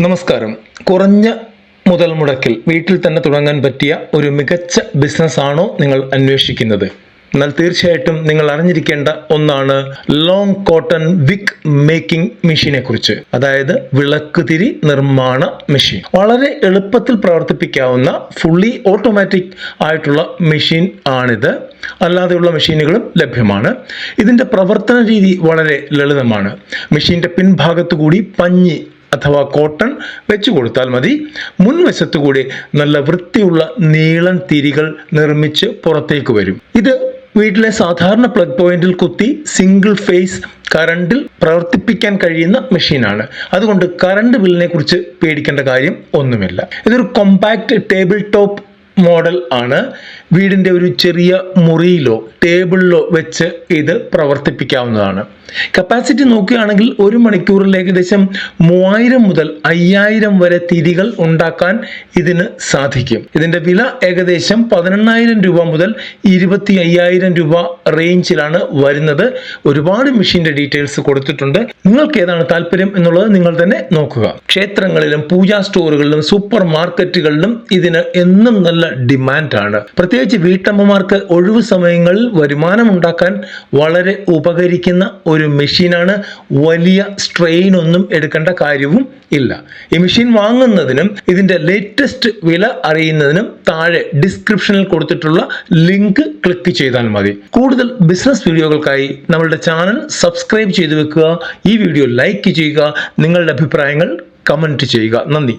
നമസ്കാരം. കുറഞ്ഞ മുതൽ മുടക്കിൽ വീട്ടിൽ തന്നെ തുടങ്ങാൻ പറ്റിയ ഒരു മികച്ച ബിസിനസ് ആണോ നിങ്ങൾ അന്വേഷിക്കുന്നത്? എന്നാൽ തീർച്ചയായിട്ടും നിങ്ങൾ അറിഞ്ഞിരിക്കേണ്ട ഒന്നാണ് ലോങ് കോട്ടൺ വിക്ക് മേക്കിംഗ് മെഷീനെ കുറിച്ച്. അതായത് വിളക്ക് തിരി നിർമ്മാണ മെഷീൻ വളരെ എളുപ്പത്തിൽ പ്രവർത്തിപ്പിക്കാവുന്ന ഫുള്ളി ഓട്ടോമാറ്റിക് ആയിട്ടുള്ള മെഷീൻ ആണിത്. അല്ലാതെയുള്ള മെഷീനുകളും ലഭ്യമാണ്. ഇതിന്റെ പ്രവർത്തന രീതി വളരെ ലളിതമാണ്. മെഷീന്റെ പിൻഭാഗത്തു കൂടി പഞ്ഞി അഥവാ കോട്ടൺ വെച്ചു കൊടുത്താൽ മതി. മുൻവശത്തു കൂടി നല്ല വൃത്തിയുള്ള നീളൻ തിരികൾ നിർമ്മിച്ച് പുറത്തേക്ക് വരും. ഇത് വീട്ടിലെ സാധാരണ പ്ലഗ് പോയിന്റിൽ കുത്തി സിംഗിൾ ഫേസ് കറണ്ടിൽ പ്രവർത്തിപ്പിക്കാൻ കഴിയുന്ന മെഷീനാണ്. അതുകൊണ്ട് കറണ്ട് ബില്ലിനെ കുറിച്ച് പേടിക്കേണ്ട കാര്യം ഒന്നുമില്ല. ഇതൊരു കോമ്പാക്ട് ടേബിൾ ടോപ്പ് മോഡൽ ആണ്. വീടിന്റെ ഒരു ചെറിയ മുറിയിലോ ടേബിളിലോ വെച്ച് ഇത് പ്രവർത്തിപ്പിക്കാവുന്നതാണ്. കപ്പാസിറ്റി നോക്കുകയാണെങ്കിൽ ഒരു മണിക്കൂറിൽ ഏകദേശം മൂവായിരം മുതൽ അയ്യായിരം വരെ തിരികൾ ഉണ്ടാക്കാൻ ഇതിന് സാധിക്കും. ഇതിന്റെ വില ഏകദേശം പതിനെണ്ണായിരം രൂപ മുതൽ ഇരുപത്തി അയ്യായിരം രൂപ റേഞ്ചിലാണ് വരുന്നത്. ഒരുപാട് മെഷീന്റെ ഡീറ്റെയിൽസ് കൊടുത്തിട്ടുണ്ട്. നിങ്ങൾക്ക് ഏതാണ് താല്പര്യം എന്നുള്ളത് നിങ്ങൾ തന്നെ നോക്കുക. ക്ഷേത്രങ്ങളിലും പൂജാ സ്റ്റോറുകളിലും സൂപ്പർ മാർക്കറ്റുകളിലും ഇതിന് എന്നും നല്ല ഡിമാൻഡാണ് പ്രത്യേകിച്ച് വീട്ടമ്മമാർക്ക് ഒഴിവു സമയങ്ങളിൽ വരുമാനം ഉണ്ടാക്കാൻ വളരെ ഉപകരിക്കുന്ന ഒരു മെഷീനാണ് വലിയ സ്ട്രെയിൻ ഒന്നും എടുക്കേണ്ട കാര്യവും ഇല്ല. ഈ മെഷീൻ വാങ്ങുന്നതിനും ഇതിന്റെ ലേറ്റസ്റ്റ് വില അറിയുന്നതിനും താഴെ ഡിസ്ക്രിപ്ഷനിൽ കൊടുത്തിട്ടുള്ള ലിങ്ക് ക്ലിക്ക് ചെയ്താൽ മതി. കൂടുതൽ ബിസിനസ് വീഡിയോകൾക്കായി നമ്മളുടെ ചാനൽ സബ്സ്ക്രൈബ് ചെയ്തു വെക്കുക. ഈ വീഡിയോ ലൈക്ക് ചെയ്യുക. നിങ്ങളുടെ അഭിപ്രായങ്ങൾ കമന്റ് ചെയ്യുക. നന്ദി.